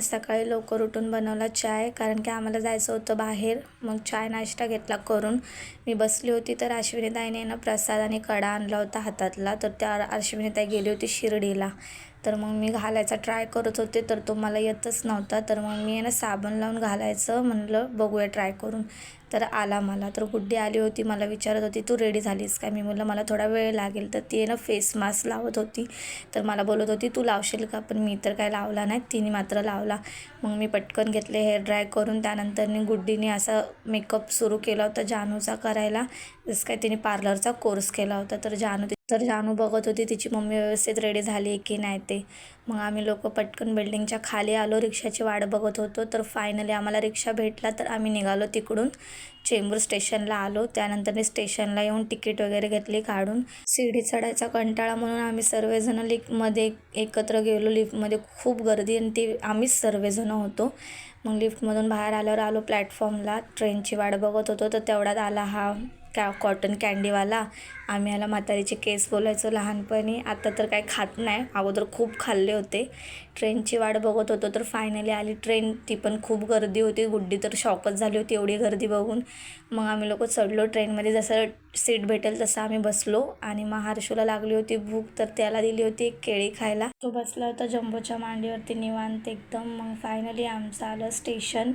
आज सकाळी लवकर उठून बनवला चाय कारण की आम्हाला जायचं होतं बाहेर. मग चाय नाश्ता घेतला करून. मी बसली होती तर अश्विनीताईने ना प्रसाद आणि कडा आणला होता हातातला. तर त्या अश्विनीताई गेली होती शिर्डीला. तर मग मी घालायचा ट्राय करत होते तर तो मला येतच नव्हता. तर मग मी आहे ना साबण लावून घालायचं म्हणलं बघूया ट्राय करून. तर आला मला. तर गुड्डी आली होती मला विचारत होती तू रेडी झालीस का मी म्हटलं मला थोडा वेळ लागेल. तर ती आहे ना फेस मास्क लावत होती. तर मला बोलत होती तू लावशील का? पण मी तर काय लावला नाही तिने मात्र लावला. मग मी पटकन घेतले हेअर ड्राय करून. त्यानंतरनी गुड्डीने असा मेकअप सुरू केला होता जानूचा करायला. जसं काय तिने पार्लरचा कोर्स केला होता तर जानू तर जानू बघत होती तिची मम्मी व्यवस्थित रेडी झाली की नाही ते. मग आम्ही लोक पटकन बिल्डिंगच्या खाली आलो रिक्षाची वाट बघत होतो. तर फायनली आम्हाला रिक्षा भेटला तर आम्ही निघालो तिकडून चेंबूर स्टेशनला आलो. त्यानंतर मी स्टेशनला येऊन तिकीट वगैरे घेतली काढून. सीडी चढायचा कंटाळा म्हणून आम्ही सर्वजण लिफ्टमध्ये एकत्र गेलो. लिफ्टमध्ये खूप गर्दी आणि ती आम्हीच सर्वजण होतो. मग लिफ्टमधून बाहेर आल्यावर आलो प्लॅटफॉर्मला ट्रेनची वाट बघत होतो. तर तेवढ्यात आला हा का कॉटन कॅन्डीवाला आम्ही ह्याला म्हातारीचे केस बोलायचो लहानपणी. आता तर काय खात नाही. अगोदर खूप खाल्ले होते. ट्रेनची वाट बघत होतो तर फायनली आली ट्रेन ती पण खूप गर्दी होती. गुड्डी तर शॉकच झाली होती एवढी गर्दी बघून. मग आम्ही लोक चढलो ट्रेनमध्ये जसं सीट भेटेल तसं आम्ही बसलो. आणि मग हर्षूला लागली होती भूक. तर त्याला दिली होती एक केळी खायला. तो बसला होता जम्बोच्या मांडीवरती निवांत एकदम. मग फायनली आमचं आलं स्टेशन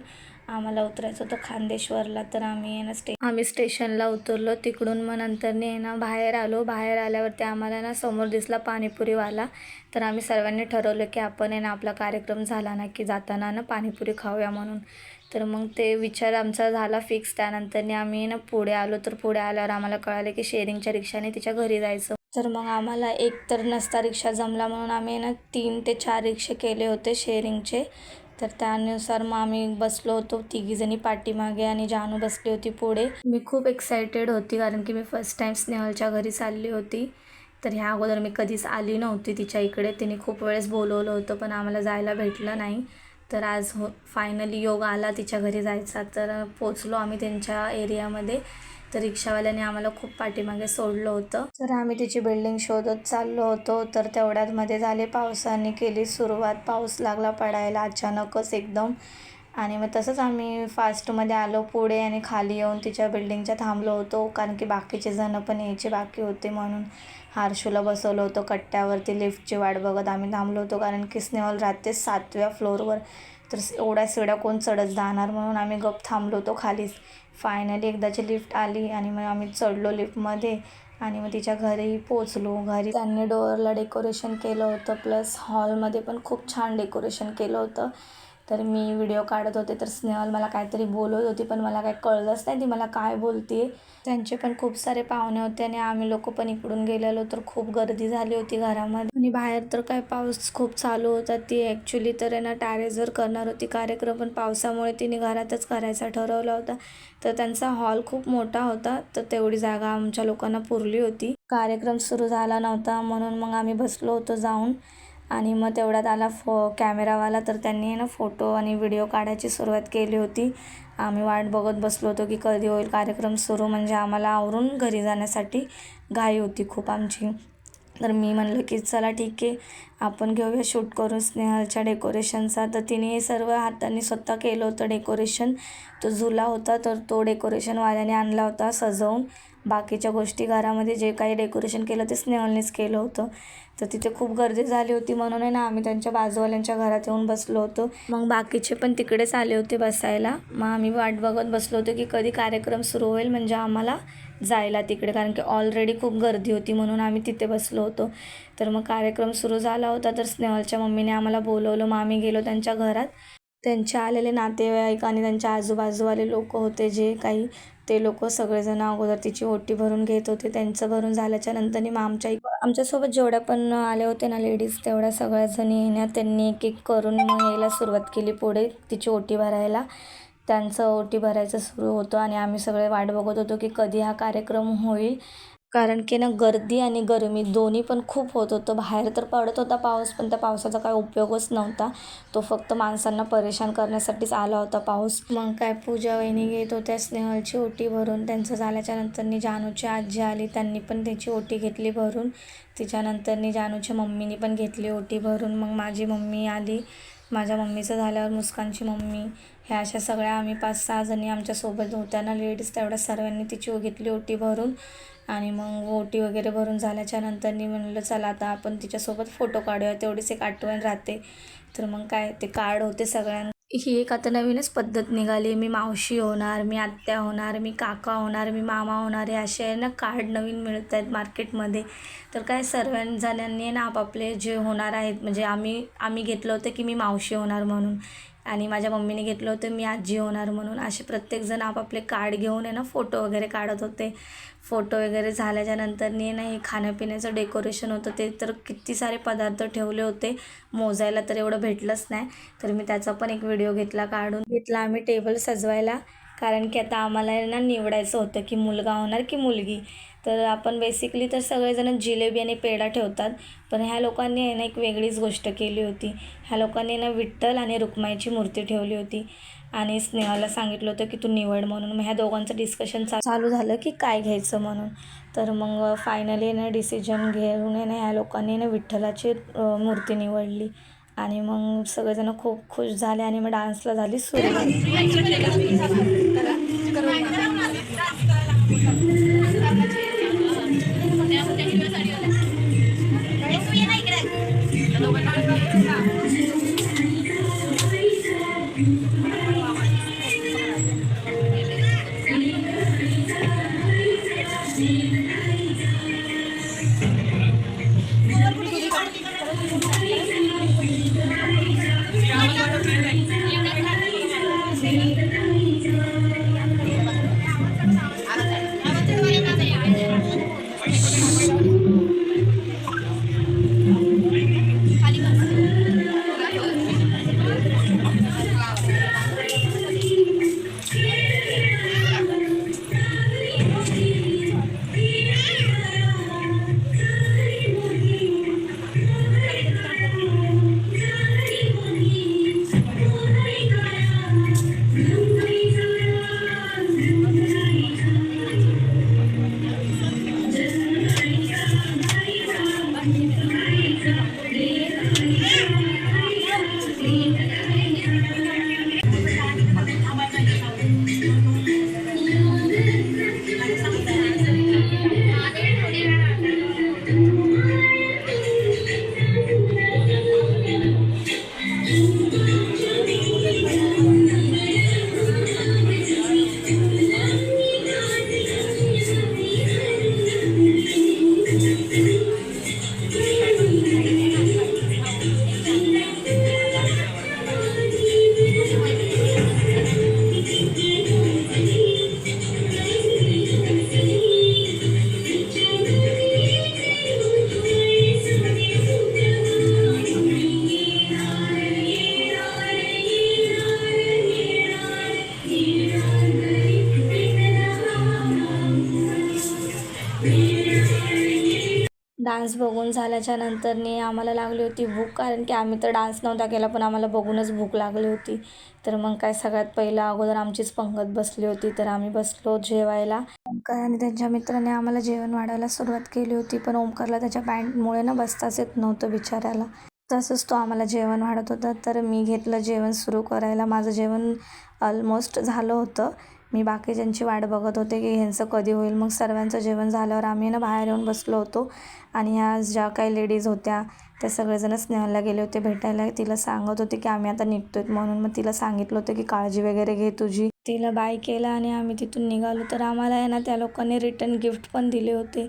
आम्हाला उतरायचं होतं खांदेश्वरला तर आम्ही आहे ना स्टे आम्ही स्टेशनला उतरलो. तिकडून मग नंतरने आहे ना बाहेर आलो. बाहेर आल्यावरती आम्हाला ना समोर दिसला पाणीपुरीवाला. तर आम्ही सर्वांनी ठरवलं की आपण आहे ना आपला कार्यक्रम झाला ना की जाताना ना पाणीपुरी खाऊया म्हणून. तर मग ते विचार आमचा झाला फिक्स त्यानंतरने आम्ही ना पुढे आलो. तर पुढे आल्यावर आम्हाला कळालं की शेअरिंगच्या रिक्षाने तिच्या घरी जायचं. तर मग आम्हाला एक तर नसता रिक्षा जमला म्हणून आम्ही ना तीन ते चार रिक्षे केले होते शेअरिंगचे तर त्यानुसार मग आम्ही बसलो होतो तिघीजणी पाठीमागे आणि जानू बसली होती पुढे. मी खूप एक्सायटेड होती कारण की मी फर्स्ट टाईम स्नेहलच्या घरी चालली होती. तर ह्या अगोदर मी कधीच आली नव्हती तिच्या इकडे. तिने खूप वेळेस बोलवलं होतं पण आम्हाला जायला भेटलं नाही. तर आज हो फायनली योग आला तिच्या घरी जायचा. तर पोचलो आम्ही त्यांच्या एरियामध्ये तर रिक्षावाल्याने आम्हाला खूप पाठीमागे सोडलं होतं. तर आम्ही तिची बिल्डिंग शोधत चाललो होतो. तर तेवढ्यात मध्ये झाले पावसाने केली सुरुवात. पाऊस लागला पडायला अचानकच एकदम. आणि मग तसंच आम्ही फास्टमध्ये आलो पुढे आणि खाली येऊन तिच्या बिल्डिंगच्या थांबलो होतो. कारण की बाकीचे जण पण यायचे बाकी होते म्हणून. हारशूला बसवलं होतं. कट्ट्यावरती लिफ्टची वाट बघत आम्ही थांबलो होतो कारण की स्नेहल राहते सातव्या फ्लोअरवर तर एवढ्या सिड्या कोण चढत जाणार म्हणून आम्ही गप थांबलो होतो खालीच. फायनली एकदाची लिफ्ट आली आणि मग आम्ही चढलो लिफ्टमध्ये आणि मग तिच्या घरी पोचलो घरी त्यांनी डोअरला डेकोरेशन केलं होतं. प्लस हॉलमध्ये पण खूप छान डेकोरेशन केलं होतं. तर मी व्हिडिओ काढत होते तर स्नेहल मला काहीतरी बोलत होती पण मला काय कळलंच नाही ती मला काय बोलते. त्यांचे पण खूप सारे पाहुणे होते आणि आम्ही लोक पण इकडून गेलेलो तर खूप गर्दी झाली होती घरामध्ये. आणि बाहेर तर काय पाऊस खूप चालू होता ती ॲक्च्युली तर आहे ना टॅरेसवर करणार होती कार्यक्रम पण पावसामुळे तिने घरातच करायचा ठरवला होता. तर त्यांचा हॉल खूप मोठा होता तर तेवढी जागा आमच्या लोकांना पुरली होती. कार्यक्रम सुरू झाला नव्हता म्हणून मग आम्ही बसलो होतो जाऊन. आणि मग तेवढ्यात आला फो कॅमेरावाला. तर त्यांनी ना फोटो आणि व्हिडिओ काढायची सुरुवात केली होती. आम्ही वाट बघत बसलो होतो की कधी होईल कार्यक्रम सुरू. म्हणजे आम्हाला आवरून घरी जाण्यासाठी घाई होती खूप आमची. तर मी म्हणलं की चला ठीक आहे आपण घेऊया शूट करून स्नेहलच्या डेकोरेशनचा. तर तिने हे सर्व हाताने स्वतः केलं होतं डेकोरेशन. तो झुला होता तर तो डेकोरेशनवाल्याने आणला होता सजवून. बाकीच्या गोष्टी घरामध्ये जे काही डेकोरेशन केलं ते स्नेहलनेच केलं होतं. तर तिथे खूप गर्दी झाली होती म्हणून आहे ना आम्ही त्यांच्या बाजूवाल्यांच्या घरात येऊन बसलो होतो. मग बाकीचे पण तिकडेच आले होते बसायला. मग आम्ही वाट बघत बसलो होतो की कधी कार्यक्रम सुरू होईल म्हणजे आम्हाला जायला तिकडे. कारण की ऑलरेडी खूप गर्दी होती म्हणून आम्ही तिथे बसलो होतो. तर मग कार्यक्रम सुरू झाला होता तर स्नेहलच्या मम्मीने आम्हाला बोलवलं. मग आम्ही गेलो त्यांच्या घरात. त्यांच्या आलेले नातेवाईक आणि त्यांच्या आजूबाजूवाले लोक होते जे काही ते लोक सगळेजण अगोदर तिची ओटी भरून घेत होते. त्यांचं भरून झाल्याच्या नंतरनी मग आमच्या आमच्यासोबत जेवढ्या पण आले होते ना लेडीज तेवढ्या सगळ्याजणी येण्या त्यांनी एक एक करून मग यायला सुरुवात केली पुढे तिची ओटी भरायला. त्यांचं ओटी भरायचं सुरू होतं आणि आम्ही सगळे वाट बघत होतो की कधी हा कार्यक्रम होईल. कारण की ना गर्दी आणि गरमी दोन्ही पण खूप होत होतं. बाहेर तर पडत होता पाऊस पण त्या पावसाचा काय उपयोगच नव्हता. तो फक्त माणसांना परेशान करण्यासाठीच आला होता पाऊस. मग काय पूजा वहिनी घेत होत्या स्नेहलची ओटी भरून. त्यांचं झाल्याच्या नंतरनी जानूची आजी आली. त्यांनी पण त्याची ओटी घेतली भरून. तिच्यानंतरनी जानूच्या मम्मीनी पण घेतली ओटी भरून. मग माझी मम्मी आली. माझ्या मम्मीचं झाल्यावर मुस्कानची मम्मी ह्या अशा सगळ्या आम्ही पाच सहा जणी आमच्यासोबत होत्या ना लेडीज तेवढ्या सर्वांनी तिची घेतली ओटी भरून आणि मग ओटी वगैरे भरून झाल्याच्यानंतरनी म्हणलं चला आता आपण तिच्यासोबत फोटो काढूया तेवढीच एक आठवण राहते. तर मग काय ते कार्ड होते सगळ्यां ही एक आता नवीनच पद्धत निघाली. मी मावशी होणार मी आत्या होणार मी काका होणार मी मामा होणार हे असे आहे ना कार्ड नवीन मिळत आहेत मार्केटमध्ये. तर काय सर्व जणांनी ना आपापले जे होणार आहेत म्हणजे आम्ही आम्ही घेतलं होतं की मी मावशी होणार म्हणून. आणि माझ्या मम्मीने घेतलं होतं मी आजी होणार म्हणून. असे प्रत्येकजण आपापले कार्ड घेऊन आहे ना फोटो वगैरे काढत होते. फोटो वगैरे झाल्याच्या नंतरनी ना हे खाण्यापिण्याचं डेकोरेशन होतं. ते तर किती सारे पदार्थ ठेवले होते. मोजायला तर एवढं भेटलंच नाही. तर मी त्याचा पण एक व्हिडिओ घेतला काढून घेतला आम्ही टेबल सजवायला. कारण की आता आम्हाला ना निवडायचं होतं की मुलगा होणार की मुलगी. तर आपण बेसिकली तर सगळेजण जिलेबी आणि पेढा ठेवतात पण ह्या लोकांनी आहे ना एक वेगळीच गोष्ट केली होती. ह्या लोकांनी ना विठ्ठल आणि रुक्माईची मूर्ती ठेवली होती आणि स्नेहाला सांगितलं होतं की तू निवड म्हणून. मग ह्या दोघांचं डिस्कशन चालू झालं की काय घ्यायचं म्हणून. तर मग फायनली ना डिसिजन घेऊन ना ह्या लोकांनी ना विठ्ठलाची मूर्ती निवडली. आणि मग सगळेजण खूप खुश झाले आणि मग डान्सला झाली सुरुवात. डान्स बघून झाल्याच्या नंतरनी आम्हाला लागली होती भूक कारण की आम्ही तर डान्स नव्हता केला पण आम्हाला बघूनच भूक लागली होती. तर मग काय सगळ्यात पहिलं अगोदर आमचीच पंगत बसली होती तर आम्ही बसलो जेवायला. ओंकार आणि त्यांच्या मित्राने आम्हाला जेवण वाढायला सुरुवात केली होती पण ओंकारला त्याच्या पॅन्टमुळे ना बसताच येत नव्हतं बिचाऱ्याला. तसंच तो आम्हाला जेवण वाढत होता तर मी घेतलं जेवण सुरू करायला. माझं जेवण ऑलमोस्ट झालं होतं. मी बाकीच्यांची वाट बघत होते की ह्यांचं कधी होईल मग सर्वांचं जेवण झाल्यावर आम्ही ना बाहेर येऊन बसलो होतो. आणि ह्या ज्या काही लेडीज होत्या त्या सगळेजण स्नेहाला गेले होते भेटायला. तिला सांगत होते की आम्ही आता निघतो आहेत म्हणून मग तिला सांगितलं होतं की काळजी वगैरे घे तुझी. तिला बाय केलं आणि आम्ही तिथून निघालो. तर आम्हाला आहे ना त्या लोकांनी रिटर्न गिफ्ट पण दिले होते.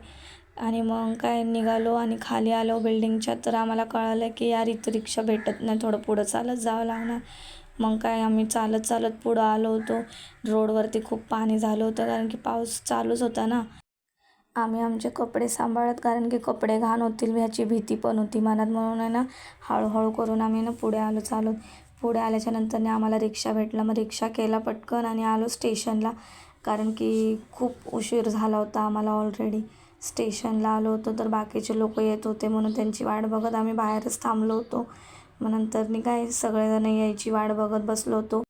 आणि मग काय निघालो आणि खाली आलो बिल्डिंगच्या तर आम्हाला कळालं की यार इथं रिक्षा भेटत नाही. थोडं पुढं चालत जावं लागणार. मग काय आम्ही चालत चालत पुढं आलो होतो. रोडवरती खूप पाणी झालं होतं कारण की पाऊस चालूच होता ना. आम्ही आमचे कपडे सांभाळत कारण की कपडे घाण होतील ह्याची भीती पण होती मनात म्हणून आहे ना हळूहळू करून आम्ही ना पुढे आलो चालत. पुढे आल्याच्यानंतरने आम्हाला रिक्षा भेटला. मग रिक्षा केला पटकन आणि आलो स्टेशनला. कारण की खूप उशीर झाला होता आम्हाला ऑलरेडी स्टेशनला आलो होतो तर बाकीचे लोक येत होते म्हणून त्यांची वाट बघत आम्ही बाहेरच थांबलो होतो. मग नंतर काय सगळेजण यायची वाट बघत बसलो होतो.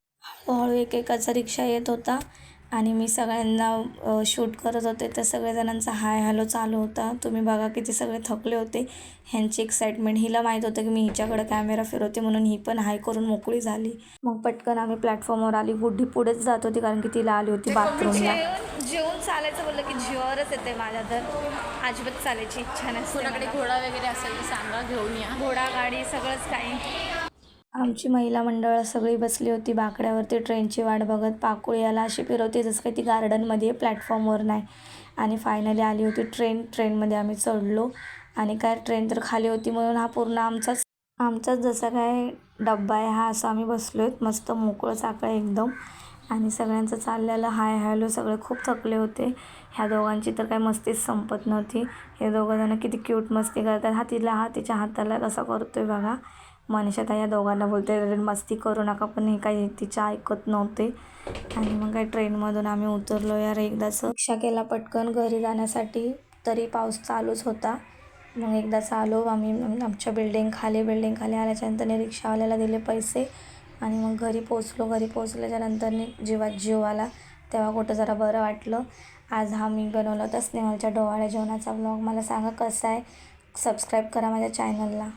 हळूहळू एक एकाचा रिक्षा येत होता. आणि मी सगळ्यांना शूट करत होते. तर सगळेजणांचा हाय हॅलो चालू होता. तुम्ही बघा किती सगळे थकले होते. ह्यांची एक्साइटमेंट हिला माहीत होतं की मी हिच्याकडे कॅमेरा फिरवते म्हणून ही पण हाय करून मोकळी झाली. मग पटकन आम्ही प्लॅटफॉर्मवर आली. गुड्डी पुढेच जात होती कारण की तिला आली होती बाथरूमला जेवून चालायचं बोललं की जीवावरच येते माझ्या तर. अजिबात चालायची इच्छा नसते कोणाकडे घोडा वगैरे असेल तर सांगा घेऊन या. घोडा गाडी सगळंच काही. आमची महिला मंडळ सगळी बसली होती बाकड्यावरती ट्रेनची वाट बघत. पाकुळी याला अशी फिरवते जसं काही ती गार्डनमध्ये प्लॅटफॉर्मवर नाही. आणि फायनली आली होती ट्रेन. ट्रेनमध्ये आम्ही चढलो. आणि काय ट्रेन तर खाली होती म्हणून हा पूर्ण आमचाच आमचाच जसा काय डब्बा आहे हा असं आम्ही बसलो आहेत मस्त मोकळं चाकळं एकदम. आणि सगळ्यांचं चाललेलं हाय हॅलो सगळे खूप थकले होते. ह्या दोघांची तर काही मस्तीच संपत नव्हती. हे दोघंजणं किती क्यूट मस्ती करतात. हा तिला हा तिच्या हाताला कसा करतो आहे बघा. मनीषा त्या या दोघांना बोलते मस्ती करू नका पण हे काही तिच्या ऐकत नव्हते. आणि मग काय ट्रेनमधून आम्ही उतरलो यार एकदाच रिक्षा केला पटकन घरी जाण्यासाठी तरी पाऊस चालूच होता. मग एकदाच आलो आम्ही आमच्या बिल्डिंग खाली बिल्डिंग खाली आल्याच्यानंतर रिक्षावाल्याला दिले पैसे. आणि मग घरी पोचलो घरी पोचल्याच्यानंतरने जीवात जीव आला. तेव्हा कुठं जरा बरं वाटलं. आज हा मी बनवला होता स्नेहलच्या डोवाळ्या जेवणाचा ब्लॉग मला सांगा कसा आहे? सबस्क्राईब करा माझ्या चॅनलला